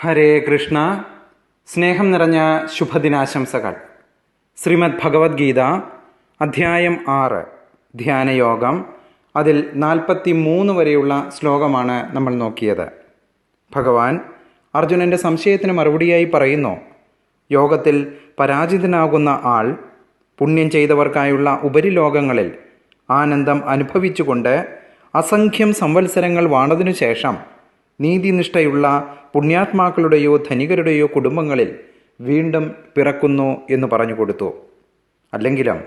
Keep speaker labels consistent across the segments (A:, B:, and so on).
A: ഹരേ കൃഷ്ണ. സ്നേഹം നിറഞ്ഞ ശുഭദിനാശംസകൾ. ശ്രീമദ് ഭഗവത്ഗീത അധ്യായം ആറ് ധ്യാനയോഗം. അതിൽ നാൽപ്പത്തി മൂന്ന് വരെയുള്ള ശ്ലോകമാണ് നമ്മൾ നോക്കിയത്. ഭഗവാൻ അർജുനന്റെ സംശയത്തിന് മറുപടിയായി പറയുന്നു യോഗത്തിൽ പരാജിതനാകുന്ന ആൾ പുണ്യം ചെയ്തവർക്കായുള്ള ഉപരിലോകങ്ങളിൽ ആനന്ദം അനുഭവിച്ചുകൊണ്ട് അസംഖ്യം സംവത്സരങ്ങൾ വാണതിനു ശേഷം നീതിനിഷ്ഠയുള്ള പുണ്യാത്മാക്കളുടെയോ ധനികരുടെയോ കുടുംബങ്ങളിൽ വീണ്ടും പിറക്കുന്നു എന്ന് പറഞ്ഞു കൊടുത്തു. അല്ലെങ്കിലും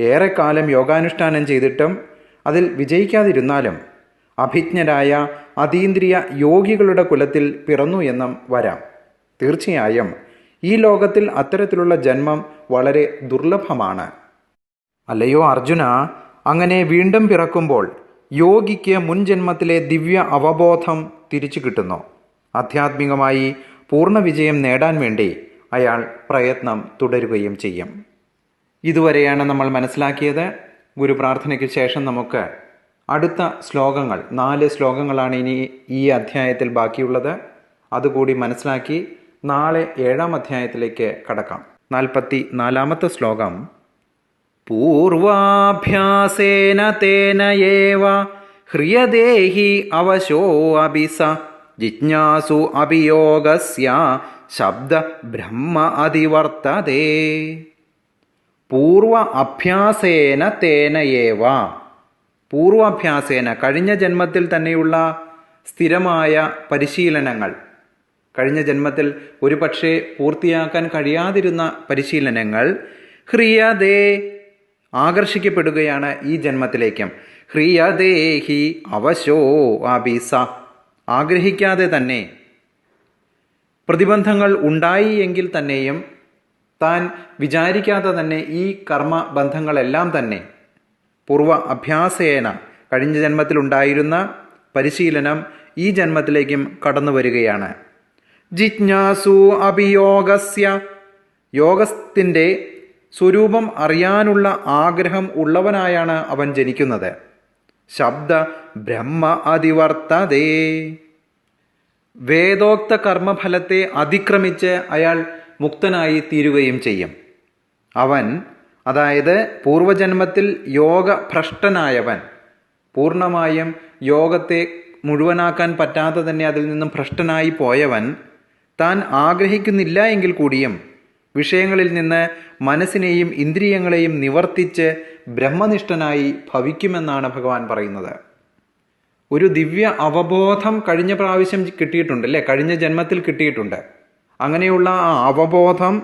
A: ഏറെക്കാലം യോഗാനുഷ്ഠാനം ചെയ്തിട്ടും അതിൽ വിജയിക്കാതിരുന്നാലും അഭിജ്ഞരായ അതീന്ദ്രിയ യോഗികളുടെ കുലത്തിൽ പിറന്നു എന്നും വരാം. തീർച്ചയായും ഈ ലോകത്തിൽ അത്തരത്തിലുള്ള ജന്മം വളരെ ദുർലഭമാണ്. അല്ലയോ അർജുന അങ്ങനെ വീണ്ടും പിറക്കുമ്പോൾ യോഗിക്ക് മുൻജന്മത്തിലെ ദിവ്യ അവബോധം തിരിച്ചു കിട്ടുന്നു. ആധ്യാത്മികമായി പൂർണ വിജയം നേടാൻ വേണ്ടി അയാൾ പ്രയത്നം തുടരുകയും ചെയ്യും. ഇതുവരെയാണ് നമ്മൾ മനസ്സിലാക്കിയത്. ഗുരു പ്രാർത്ഥനയ്ക്ക് ശേഷം നമുക്ക് അടുത്ത ശ്ലോകങ്ങൾ നാല് ശ്ലോകങ്ങളാണ് ഇനി ഈ അധ്യായത്തിൽ ബാക്കിയുള്ളത്. അതുകൂടി മനസ്സിലാക്കി നാളെ ഏഴാം അധ്യായത്തിലേക്ക് കടക്കാം. നാൽപ്പത്തി നാലാമത്തെ ശ്ലോകം. പൂർവാഭ്യാസേന തേന ഏവ ഹ്രിയദേഹി അവശോ അഭിസ ജിജ്ഞാസു അഭിയോഗസ്യ. ശബ്ദ ബ്രഹ്മ അതിവർത്തതേ. പൂർവ അഭ്യാസേന തേനയേവ പൂർവാഭ്യാസേന കഴിഞ്ഞ ജന്മത്തിൽ തന്നെയുള്ള സ്ഥിരമായ പരിശീലനങ്ങൾ. കഴിഞ്ഞ ജന്മത്തിൽ ഒരുപക്ഷെ പൂർത്തിയാക്കാൻ കഴിയാതിരുന്ന പരിശീലനങ്ങൾ ഹ്രിയതേ ആകർഷിക്കപ്പെടുകയാണ് ഈ ജന്മത്തിലേക്കും. ഹ്രിയദേഹി അവശോ ആബീസ ആഗ്രഹിക്കാതെ തന്നെ പ്രതിബന്ധങ്ങൾ ഉണ്ടായി എങ്കിൽ തന്നെയും താൻ വിചാരിക്കാതെ തന്നെ ഈ കർമ്മ ബന്ധങ്ങളെല്ലാം തന്നെ പൂർവ അഭ്യാസേന കഴിഞ്ഞ ജന്മത്തിലുണ്ടായിരുന്ന പരിശീലനം ഈ ജന്മത്തിലേക്കും കടന്നു വരികയാണ്. ജിജ്ഞാസു അഭിയോഗസ്യ. യോഗത്തിന്റെ സ്വരൂപം അറിയാനുള്ള ആഗ്രഹം ഉള്ളവനായാണ് അവൻ ജനിക്കുന്നത്. ശബ്ദ ബ്രഹ്മ അതിവർത്തതേ. വേദോക്ത കർമ്മഫലത്തെ അതിക്രമിച്ച് അയാൾ മുക്തനായി തീരുകയും ചെയ്യും. അവൻ അതായത് പൂർവജന്മത്തിൽ യോഗഭ്രഷ്ടനായവൻ പൂർണമായും യോഗത്തെ മുഴുവനാക്കാൻ പറ്റാതെ തന്നെ അതിൽ നിന്നും ഭ്രഷ്ടനായി പോയവൻ താൻ ആഗ്രഹിക്കുന്നില്ല എങ്കിൽ കൂടിയും വിഷയങ്ങളിൽ നിന്ന് മനസ്സിനെയും ഇന്ദ്രിയങ്ങളെയും നിവർത്തിച്ച് ബ്രഹ്മനിഷ്ഠനായി ഭവിക്കുമെന്നാണ് ഭഗവാൻ പറയുന്നത്. ഒരു ദിവ്യ അവബോധം കഴിഞ്ഞ പ്രാവശ്യം കിട്ടിയിട്ടുണ്ട് അല്ലേ? കഴിഞ്ഞ ജന്മത്തിൽ കിട്ടിയിട്ടുണ്ട്. അങ്ങനെയുള്ള ആ അവബോധം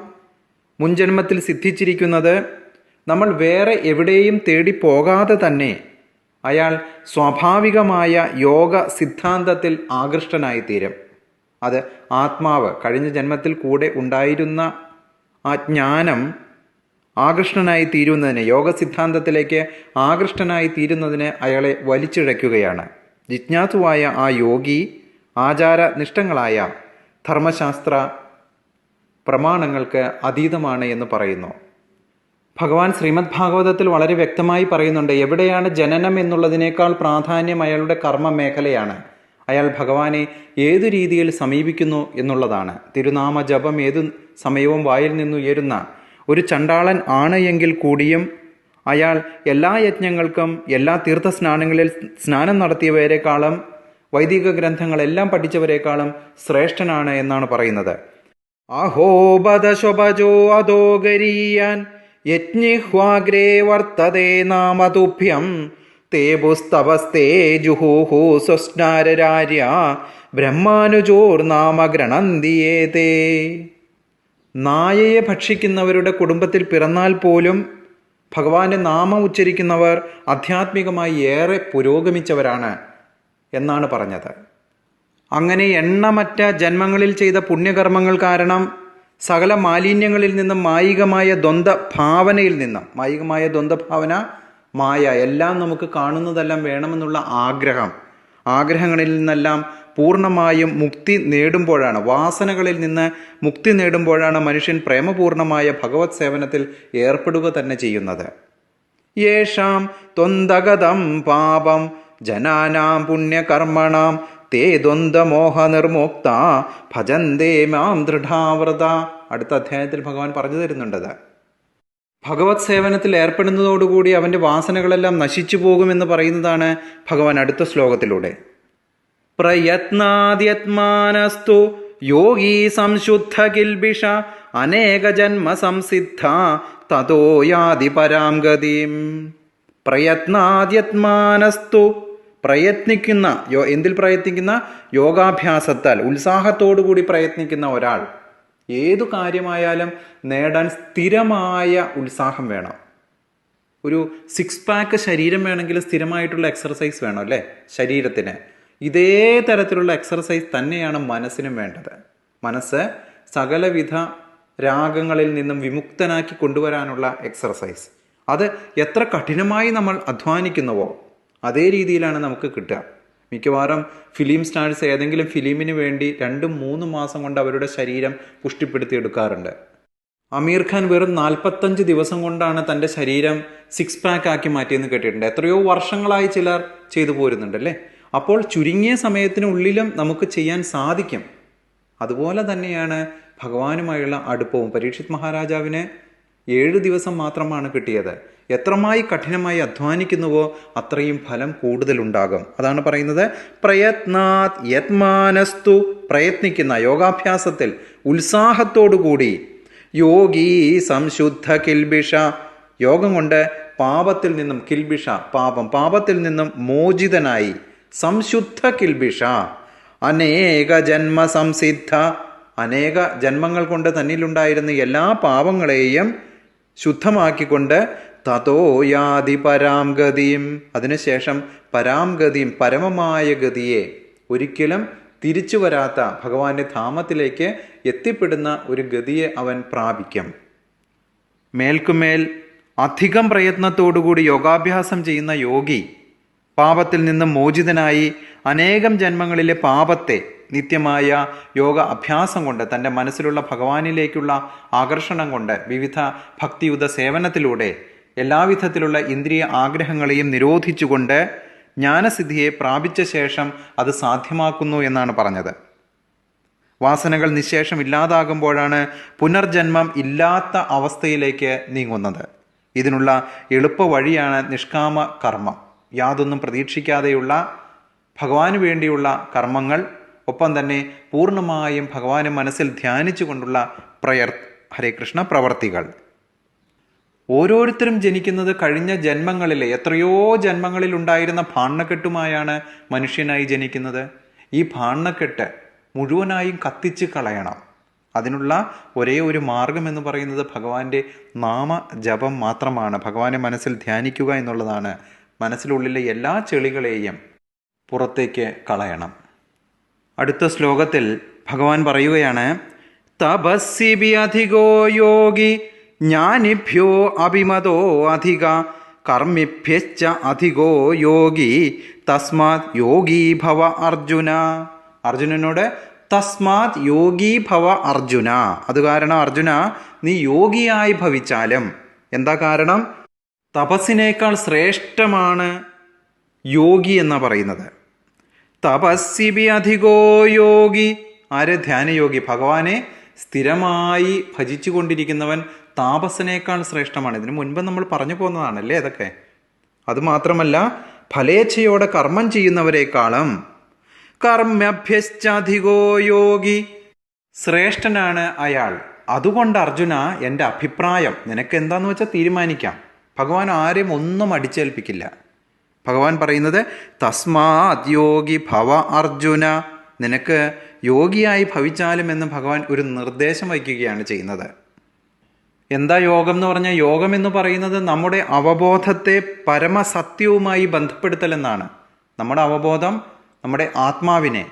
A: മുൻജന്മത്തിൽ സിദ്ധിച്ചിരിക്കുന്നത് നമ്മൾ വേറെ എവിടെയും തേടി പോകാതെ തന്നെ അയാൾ സ്വാഭാവികമായ യോഗ സിദ്ധാന്തത്തിൽ ആകൃഷ്ടനായി തീരും അത് ആത്മാവ് കഴിഞ്ഞ ജന്മത്തിൽ കൂടെ ഉണ്ടായിരുന്ന ആ ജ്ഞാനം ആകൃഷ്ടനായി തീരുന്നതിന് യോഗ സിദ്ധാന്തത്തിലേക്ക് ആകൃഷ്ടനായി തീരുന്നതിന് അയാളെ വലിച്ചിഴയ്ക്കുകയാണ്. ജിജ്ഞാസുവായ ആ യോഗി ആചാരനിഷ്ഠങ്ങളായ ധർമ്മശാസ്ത്ര പ്രമാണങ്ങൾക്ക് അതീതമാണ് എന്ന് പറയുന്നു. ഭഗവാൻ ശ്രീമദ് ഭാഗവതത്തിൽ വളരെ വ്യക്തമായി പറയുന്നുണ്ട് എവിടെയാണ് ജനനം എന്നുള്ളതിനേക്കാൾ പ്രാധാന്യം അയാളുടെ കർമ്മ മേഖലയാണ് അയാൾ ഭഗവാനെ ഏതു രീതിയിൽ സമീപിക്കുന്നു എന്നുള്ളതാണ്. തിരുനാമ ജപം ഏതു സമയവും വായിൽ നിന്നുയരുന്ന ഒരു ചണ്ടാളൻ ആണ് എങ്കിൽ കൂടിയും അയാൾ എല്ലാ യജ്ഞങ്ങൾക്കും എല്ലാ തീർത്ഥ തീർത്ഥസ്നാനങ്ങളിൽ സ്നാനം നടത്തിയവരെക്കാളും വൈദിക ഗ്രന്ഥങ്ങളെല്ലാം പഠിച്ചവരെക്കാളും ശ്രേഷ്ഠനാണ് എന്നാണ് പറയുന്നത്. അഹോപദശുഭജോ അതോ ഗരീയാൻ യജ്ഞിഹ്വാഗ്രേ വർത്തതേ നാമതുഭ്യം തേ പുസ്തവസ്തേ ജുഹുഹു ബ്രഹ്മാനുജോർനാമ ഗണന്തിയേതേ നായയെ ഭക്ഷിക്കുന്നവരുടെ കുടുംബത്തിൽ പിറന്നാൽ പോലും ഭഗവാന്റെ നാമം ഉച്ചരിക്കുന്നവർ ആധ്യാത്മികമായി ഏറെ പുരോഗമിച്ചവരാണ് എന്നാണ് പറഞ്ഞത്. അങ്ങനെ എണ്ണമറ്റ ജന്മങ്ങളിൽ ചെയ്ത പുണ്യകർമ്മങ്ങൾ കാരണം സകല മാലിന്യങ്ങളിൽ നിന്നും മായികമായ ദ്വന്ദ് ഭാവനയിൽ നിന്നും മായികമായ ദ്വന്ദ്ഭാവന മായ എല്ലാം നമുക്ക് കാണുന്നതെല്ലാം വേണമെന്നുള്ള ആഗ്രഹം ആഗ്രഹങ്ങളിൽ നിന്നെല്ലാം പൂർണമായും മുക്തി നേടുമ്പോഴാണ് വാസനകളിൽ നിന്ന് മുക്തി നേടുമ്പോഴാണ് മനുഷ്യൻ പ്രേമപൂർണമായ ഭഗവത് സേവനത്തിൽ ഏർപ്പെടുക തന്നെ ചെയ്യുന്നത്. യേഷാം ത്വന്തഗതം പാപം ജനാനാം പുണ്യകർമ്മണാം തേ ദ്വന്ദ്മോഹ നിർമുക്ത ഭജന്തേ മാം ദൃഢാവൃത അടുത്ത അധ്യായത്തിൽ ഭഗവാൻ പറഞ്ഞു തരുന്നുണ്ടത് ഭഗവത് സേവനത്തിൽ ഏർപ്പെടുന്നതോടുകൂടി അവന്റെ വാസനകളെല്ലാം നശിച്ചു പോകുമെന്ന് പറയുന്നതാണ് ഭഗവാൻ അടുത്ത ശ്ലോകത്തിലൂടെ. പ്രയത്നാദ്യത്മാനസ്തു. യോഗി സംശുദ്ധ കിൽബിഷ അനേക ജന്മ സംസിദ്ധ തതോ യാതി പരാം ഗതിം. പ്രയത്നാദ്യത്മാനസ്തു. പ്രയത്നിക്കുന്ന യോ എന്തിൽ പ്രയത്നിക്കുന്ന? യോഗാഭ്യാസത്താൽ കൂടി പ്രയത്നിക്കുന്ന ഒരാൾ. ഏതു കാര്യമായാലും നേടാൻ സ്ഥിരമായ ഉത്സാഹം വേണം. ഒരു സിക്സ് പാക്ക് ശരീരം വേണമെങ്കിൽ സ്ഥിരമായിട്ടുള്ള എക്സർസൈസ് വേണം അല്ലേ? ശരീരത്തിന്. ഇതേ തരത്തിലുള്ള എക്സർസൈസ് തന്നെയാണ് മനസ്സിനും വേണ്ടത്. മനസ്സ് സകലവിധ രാഗങ്ങളിൽ നിന്നും വിമുക്തനാക്കി കൊണ്ടുവരാനുള്ള എക്സർസൈസ് അത് എത്ര കഠിനമായി നമ്മൾ അധ്വാനിക്കുന്നുവോ അതേ രീതിയിലാണ് നമുക്ക് കിട്ടുക. മിക്കവാറും ഫിലിം സ്റ്റാർസ് ഏതെങ്കിലും ഫിലിമിന് വേണ്ടി രണ്ടും മൂന്നും മാസം കൊണ്ട് അവരുടെ ശരീരം പുഷ്ടിപ്പെടുത്തി എടുക്കാറുണ്ട് അമീർ ഖാൻ വെറും നാൽപ്പത്തഞ്ച് ദിവസം കൊണ്ടാണ് തന്റെ ശരീരം സിക്സ് പാക്ക് ആക്കി മാറ്റിയെന്ന് കേട്ടിട്ടുണ്ട്. എത്രയോ വർഷങ്ങളായി ചിലർ ചെയ്തു പോരുന്നുണ്ട് അല്ലേ അപ്പോൾ ചുരുങ്ങിയ സമയത്തിനുള്ളിലും നമുക്ക് ചെയ്യാൻ സാധിക്കും. അതുപോലെ തന്നെയാണ് ഭഗവാനുമായുള്ള അടുപ്പവും. പരീക്ഷിത് മഹാരാജാവിന് ഏഴ് ദിവസം മാത്രമാണ് കിട്ടിയത്. എത്രമായി കഠിനമായി അധ്വാനിക്കുന്നുവോ അത്രയും ഫലം കൂടുതലുണ്ടാകും. അതാണ് പറയുന്നത് പ്രയത്നാത് യത്മാനസ്തു പ്രയത്നിക്കുന്ന യോഗാഭ്യാസത്തിൽ ഉത്സാഹത്തോടുകൂടി യോഗി സംശുദ്ധ കിൽബിഷ. യോഗം കൊണ്ട് പാപത്തിൽ നിന്നും കിൽബിഷ പാപം. പാപത്തിൽ നിന്നും മോചിതനായി സംശുദ്ധ കിൽബിഷ. അനേക ജന്മ സംസിദ്ധ. അനേക ജന്മങ്ങൾ കൊണ്ട് തന്നിലുണ്ടായിരുന്ന എല്ലാ പാപങ്ങളെയും ശുദ്ധമാക്കിക്കൊണ്ട് തതോ യാതി പരാം ഗതിയും അതിനുശേഷം പരാം ഗതിയും പരമമായ ഗതിയെ ഒരിക്കലും തിരിച്ചു വരാത്ത ഭഗവാന്റെ ധാമത്തിലേക്ക് എത്തിപ്പെടുന്ന ഒരു ഗതിയെ അവൻ പ്രാപിക്കും. മേൽക്കുമേൽ അധികം പ്രയത്നത്തോടുകൂടി യോഗാഭ്യാസം ചെയ്യുന്ന യോഗി പാപത്തിൽ നിന്നും മോചിതനായി അനേകം ജന്മങ്ങളിലെ പാപത്തെ നിത്യമായ യോഗ അഭ്യാസം കൊണ്ട് തന്റെ മനസ്സിലുള്ള ഭഗവാനിലേക്കുള്ള ആകർഷണം കൊണ്ട് വിവിധ ഭക്തിയുത സേവനത്തിലൂടെ എല്ലാവിധത്തിലുള്ള ഇന്ദ്രിയ ആഗ്രഹങ്ങളെയും നിരോധിച്ചുകൊണ്ട് ജ്ഞാനസിദ്ധിയെ പ്രാപിച്ച ശേഷം അത് സാധ്യമാക്കുന്നു എന്നാണ് പറഞ്ഞത്. വാസനകൾ നിശേഷം ഇല്ലാതാകുമ്പോഴാണ് പുനർജന്മം ഇല്ലാത്ത അവസ്ഥയിലേക്ക് നീങ്ങുന്നത്. ഇതിനുള്ള എളുപ്പ വഴിയാണ് നിഷ്കാമ കർമ്മം. യാതൊന്നും പ്രതീക്ഷിക്കാതെയുള്ള ഭഗവാന് വേണ്ടിയുള്ള കർമ്മങ്ങൾ ഒപ്പം തന്നെ പൂർണമായും ഭഗവാനെ മനസ്സിൽ ധ്യാനിച്ചുകൊണ്ടുള്ള പ്രയർ ഹരേ കൃഷ്ണ പ്രവർത്തികൾ. ഓരോരുത്തരും ജനിക്കുന്നത് കഴിഞ്ഞ ജന്മങ്ങളിലെ എത്രയോ ജന്മങ്ങളിൽ ഉണ്ടായിരുന്ന ഭാണ്ണക്കെട്ടുമായാണ് മനുഷ്യനായി ജനിക്കുന്നത്. ഈ ഭാണ്ണക്കെട്ട് മുഴുവനായും കത്തിച്ച് കളയണം. അതിനുള്ള ഒരേ ഒരു മാർഗം എന്ന് പറയുന്നത് ഭഗവാന്റെ നാമ ജപം മാത്രമാണ്. ഭഗവാനെ മനസ്സിൽ ധ്യാനിക്കുക എന്നുള്ളതാണ് മനസ്സിലുള്ളിലെ എല്ലാ ചെളികളെയും പുറത്തേക്ക് കളയണം. അടുത്ത ശ്ലോകത്തിൽ ഭഗവാൻ പറയുകയാണ് തപസ്സിബി അധികോ യോഗി ജ്ഞാനിഭ്യോ അഭിമതോ അധിക കർമ്മിഭ്യശ്ച അധികോ യോഗി തസ്മാത് യോഗീ ഭവ അർജുന. അർജുനനോട് തസ്മാത് യോഗീ ഭവ അർജുന. അത് കാരണം അർജുന നീ യോഗിയായി ഭവിച്ചാലും. എന്താ കാരണം? തപസ്സിനേക്കാൾ ശ്രേഷ്ഠമാണ് യോഗി എന്ന പറയുന്നത്. തപസ്സിബി അധികോ യോഗി. ആര്? ധ്യാനയോഗി ഭഗവാനെ സ്ഥിരമായി ഭജിച്ചു കൊണ്ടിരിക്കുന്നവൻ താപസനേക്കാൾ ശ്രേഷ്ഠമാണ്. ഇതിനു മുൻപ് നമ്മൾ പറഞ്ഞു പോകുന്നതാണല്ലേ അതൊക്കെ? അതുമാത്രമല്ല ഫലേച്ഛയോടെ കർമ്മം ചെയ്യുന്നവരെക്കാളും കർമ്മഭ്യശ്ചധികോ യോഗി. ശ്രേഷ്ഠനാണ് അയാൾ. അതുകൊണ്ട് അർജുന എന്റെ അഭിപ്രായം നിനക്ക് എന്താന്ന് വെച്ചാൽ തീരുമാനിക്കാം. ഭഗവാൻ ആരെയും ഒന്നും അടിച്ചേൽപ്പിക്കില്ല. ഭഗവാൻ പറയുന്നത് തസ്മാ അദ്യോഗി ഭവ അർജുന. നിനക്ക് യോഗിയായി ഭവിച്ചാലും എന്ന് ഭഗവാൻ ഒരു നിർദ്ദേശം വയ്ക്കുകയാണ് ചെയ്യുന്നത്. എന്താ യോഗം എന്ന് പറഞ്ഞാൽ യോഗം എന്ന് പറയുന്നത് നമ്മുടെ അവബോധത്തെ പരമസത്യവുമായി ബന്ധപ്പെടുത്തലെന്നാണ് നമ്മുടെ അവബോധം നമ്മുടെ ആത്മാവിനെ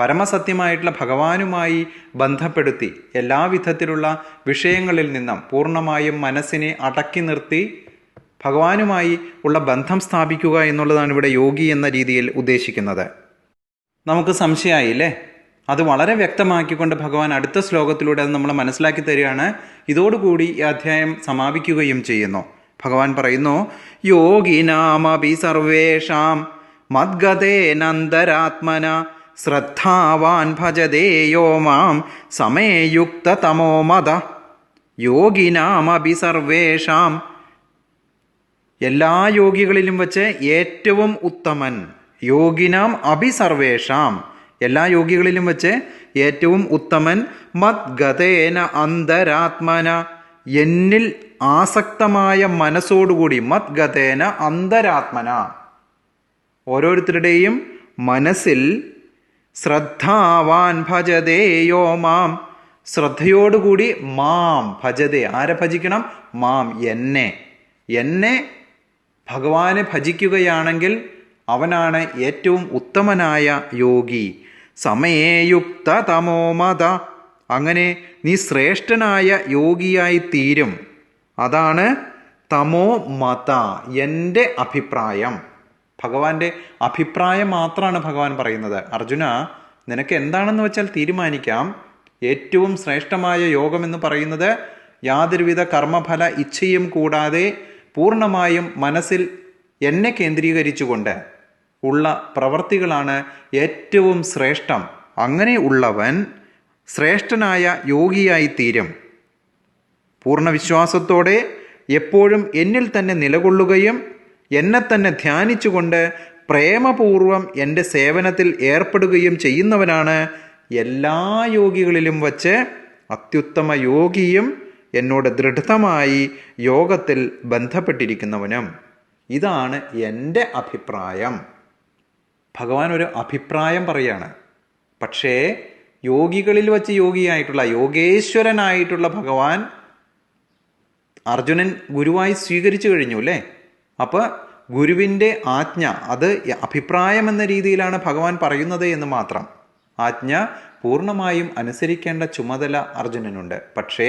A: പരമസത്യമായിട്ടുള്ള ഭഗവാനുമായി ബന്ധപ്പെടുത്തി എല്ലാവിധത്തിലുള്ള വിഷയങ്ങളിൽ നിന്നും പൂർണമായും മനസ്സിനെ അടക്കി നിർത്തി ഭഗവാനുമായി ഉള്ള ബന്ധം സ്ഥാപിക്കുക എന്നുള്ളതാണ് ഇവിടെ യോഗി എന്ന രീതിയിൽ ഉദ്ദേശിക്കുന്നത്. നമുക്ക് സംശയമായില്ലേ? അത് വളരെ വ്യക്തമാക്കിക്കൊണ്ട് ഭഗവാൻ അടുത്ത ശ്ലോകത്തിലൂടെ അത് നമ്മൾ മനസ്സിലാക്കി തരികയാണ്. ഇതോടുകൂടി ഈ അധ്യായം സമാപിക്കുകയും ചെയ്യുന്നു. ഭഗവാൻ പറയുന്നു യോഗിനാമപി സർവേഷാം മദ്ഗതേനന്തരാത്മന ശ്രദ്ധാവാൻ ഭജതേയോ മാം സമയയുക്തതമോ മത യോഗിനാമപി സർവേഷാം എല്ലാ യോഗികളിലും വച്ച് ഏറ്റവും ഉത്തമൻ. യോഗിനാം അഭിസർവേഷാം. എല്ലാ യോഗികളിലും വച്ച് ഏറ്റവും ഉത്തമൻ മദ്ഗതേന അന്തരാത്മന. എന്നിൽ ആസക്തമായ മനസ്സോടുകൂടി മദ്ഗതേന അന്തരാത്മന. ഓരോരുത്തരുടെയും മനസ്സിൽ ശ്രദ്ധാവാൻ ഭജതേയോ മാം. ശ്രദ്ധയോടുകൂടി മാം ഭജതേ. ആരെ ഭജിക്കണം? മാം. എന്നെ. എന്നെ ഭഗവാനെ ഭജിക്കുകയാണെങ്കിൽ അവനാണ് ഏറ്റവും ഉത്തമനായ യോഗി. സമയേയുക്ത തമോമത അങ്ങനെ നീ ശ്രേഷ്ഠനായ യോഗിയായി തീരും. അതാണ് തമോ മത എന്റെ അഭിപ്രായം. ഭഗവാന്റെ അഭിപ്രായം മാത്രമാണ് ഭഗവാൻ പറയുന്നത്. അർജുന നിനക്ക് എന്താണെന്ന് വെച്ചാൽ തീരുമാനിക്കാം. ഏറ്റവും ശ്രേഷ്ഠമായ യോഗം എന്ന് പറയുന്നത് യാതൊരുവിധ കർമ്മഫല ഇച്ഛയും കൂടാതെ പൂർണമായും മനസ്സിൽ എന്നെ കേന്ദ്രീകരിച്ചുകൊണ്ട് ഉള്ള പ്രവർത്തികളാണ് ഏറ്റവും ശ്രേഷ്ഠം. അങ്ങനെ ഉള്ളവൻ ശ്രേഷ്ഠനായ യോഗിയായി തീരും. പൂർണ വിശ്വാസത്തോടെ എപ്പോഴും എന്നിൽ തന്നെ നിലകൊള്ളുകയും എന്നെ തന്നെ ധ്യാനിച്ചുകൊണ്ട് പ്രേമപൂർവം എന്റെ സേവനത്തിൽ ഏർപ്പെടുകയും ചെയ്യുന്നവനാണ് എല്ലാ യോഗികളിലും വച്ച് അത്യുത്തമ യോഗിയും എന്നോട് ദൃഢമായി യോഗത്തിൽ ബന്ധപ്പെട്ടിരിക്കുന്നവനും ഇതാണ് എന്റെ അഭിപ്രായം. ഭഗവാൻ ഒരു അഭിപ്രായം പറയാണ്. പക്ഷേ യോഗികളിൽ വച്ച് യോഗിയായിട്ടുള്ള യോഗേശ്വരനായിട്ടുള്ള ഭഗവാൻ അർജുനൻ ഗുരുവായി സ്വീകരിച്ചു കഴിഞ്ഞു അല്ലേ? അപ്പോൾ ഗുരുവിന്റെ ആജ്ഞ അത് അഭിപ്രായം എന്ന രീതിയിലാണ് ഭഗവാൻ പറയുന്നത് എന്ന് മാത്രം. ആജ്ഞ പൂർണമായും അനുസരിക്കേണ്ട ചുമതല അർജുനനുണ്ട്. പക്ഷേ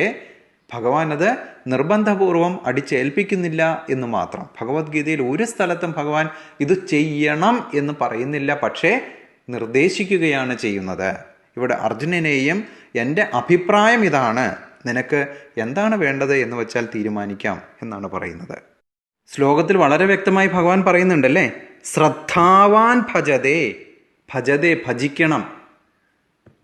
A: ഭഗവാൻ അത് നിർബന്ധപൂർവം അടിച്ചേൽപ്പിക്കുന്നില്ല എന്ന് മാത്രം. ഭഗവത്ഗീതയിൽ ഒരു സ്ഥലത്തും ഭഗവാൻ ഇത് ചെയ്യണം എന്ന് പറയുന്നില്ല പക്ഷേ നിർദ്ദേശിക്കുകയാണ് ചെയ്യുന്നത്. ഇവിടെ അർജുനനെയും എന്റെ അഭിപ്രായം ഇതാണ്. നിനക്ക് എന്താണ് വേണ്ടത് എന്ന് വെച്ചാൽ തീരുമാനിക്കാം എന്നാണ് പറയുന്നത്. ശ്ലോകത്തിൽ വളരെ വ്യക്തമായി ഭഗവാൻ പറയുന്നുണ്ടല്ലേ? ശ്രദ്ധാവാൻ ഭജതേ ഭജതേ ഭജിക്കണം.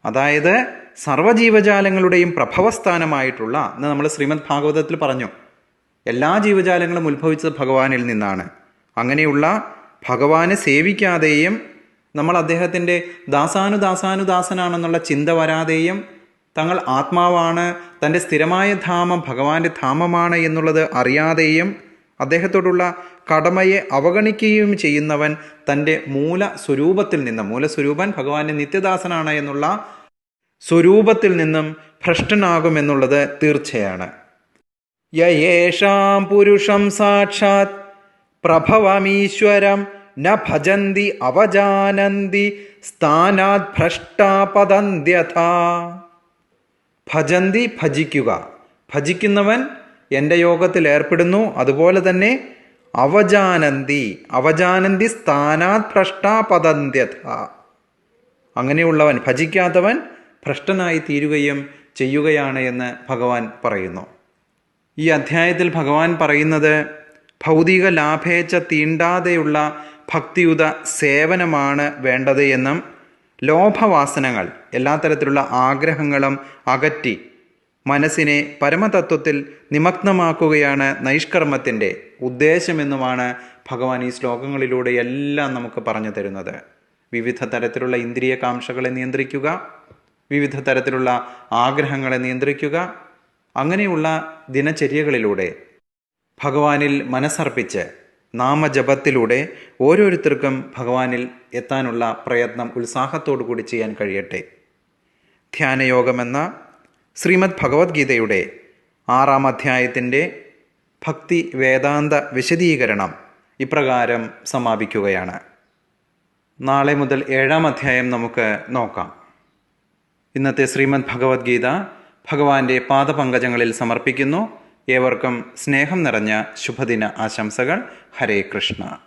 A: അതായത് സർവജീവജാലങ്ങളുടെയും പ്രഭവസ്ഥാനമായിട്ടുള്ള എന്ന് നമ്മൾ ശ്രീമദ് ഭാഗവതത്തിൽ പറഞ്ഞു എല്ലാ ജീവജാലങ്ങളും ഉത്ഭവിച്ചത് ഭഗവാനിൽ നിന്നാണ്. അങ്ങനെയുള്ള ഭഗവാനെ സേവിക്കാതെയും നമ്മൾ അദ്ദേഹത്തിന്റെ ദാസാനുദാസാനുദാസനാണെന്നുള്ള ചിന്ത വരാതെയും തങ്ങൾ ആത്മാവാണ് തന്റെ സ്ഥിരമായ ധാമം ഭഗവാന്റെ ധാമമാണ് എന്നുള്ളത് അറിയാതെയും അദ്ദേഹത്തോടുള്ള കടമയെ അവഗണിക്കുകയും ചെയ്യുന്നവൻ തന്റെ മൂല സ്വരൂപത്തിൽ നിന്ന് മൂലസ്വരൂപൻ ഭഗവാന്റെ നിത്യദാസനാണ് എന്നുള്ള സ്വരൂപത്തിൽ നിന്നും ഭ്രഷ്ടനാകുമെന്നുള്ളത് തീർച്ചയാണ്. യേഷാം പുരുഷം സാക്ഷാത് പ്രഭവമീശ്വരം ന ഭജന്തി അവജാനന്തി സ്ഥാനാത് ഭ്രഷ്ടാപതന്ത്യഥ ഭജന്തി ഭജിക്കുക. ഭജിക്കുന്നവൻ എന്റെ യോഗത്തിൽ ഏർപ്പെടുന്നു. അതുപോലെ തന്നെ അവജാനന്തി അവജാനന്തി സ്ഥാനാത് ഭ്രഷ്ടാപതന്ത്യഥ അങ്ങനെയുള്ളവൻ ഭജിക്കാത്തവൻ ഭ്രഷ്ടനായി തീരുകയും ചെയ്യുകയാണ് എന്ന് ഭഗവാൻ പറയുന്നു. ഈ അധ്യായത്തിൽ ഭഗവാൻ പറയുന്നത് ഭൗതിക ലാഭേച്ഛ തീണ്ടാതെയുള്ള ഭക്തിയുത സേവനമാണ് വേണ്ടത് എന്നും ലോഭവാസനകൾ എല്ലാ തരത്തിലുള്ള ആഗ്രഹങ്ങളും അകറ്റി മനസ്സിനെ പരമതത്വത്തിൽ നിമഗ്നമാക്കുകയാണ് നൈഷ്കർമ്മത്തിന്റെ ഉദ്ദേശമെന്നുമാണ് ഭഗവാൻ ഈ ശ്ലോകങ്ങളിലൂടെ എല്ലാം നമുക്ക് പറഞ്ഞു തരുന്നത്. വിവിധ തരത്തിലുള്ള ഇന്ദ്രിയകാംക്ഷകളെ നിയന്ത്രിക്കുക വിവിധ തരത്തിലുള്ള ആഗ്രഹങ്ങളെ നിയന്ത്രിക്കുക. അങ്ങനെയുള്ള ദിനചര്യകളിലൂടെ ഭഗവാനിൽ മനസ്സർപ്പിച്ച് നാമജപത്തിലൂടെ ഓരോരുത്തർക്കും ഭഗവാനിൽ എത്താനുള്ള പ്രയത്നം ഉത്സാഹത്തോടു കൂടി ചെയ്യാൻ കഴിയട്ടെ. ധ്യാനയോഗമെന്ന ശ്രീമദ് ഭഗവത്ഗീതയുടെ ആറാം അധ്യായത്തിന്റെ ഭക്തി വേദാന്ത വിശദീകരണം ഇപ്രകാരം സമാപിക്കുകയാണ്. നാളെ മുതൽ ഏഴാം അധ്യായം നമുക്ക് നോക്കാം. ഇന്നത്തെ ശ്രീമദ് ഭഗവത്ഗീത ഭഗവാന്റെ പാദപങ്കജങ്ങളിൽ സമർപ്പിക്കുന്നു. ഏവർക്കും സ്നേഹം നിറഞ്ഞ ശുഭദിന ആശംസകൾ. ഹരേ കൃഷ്ണ.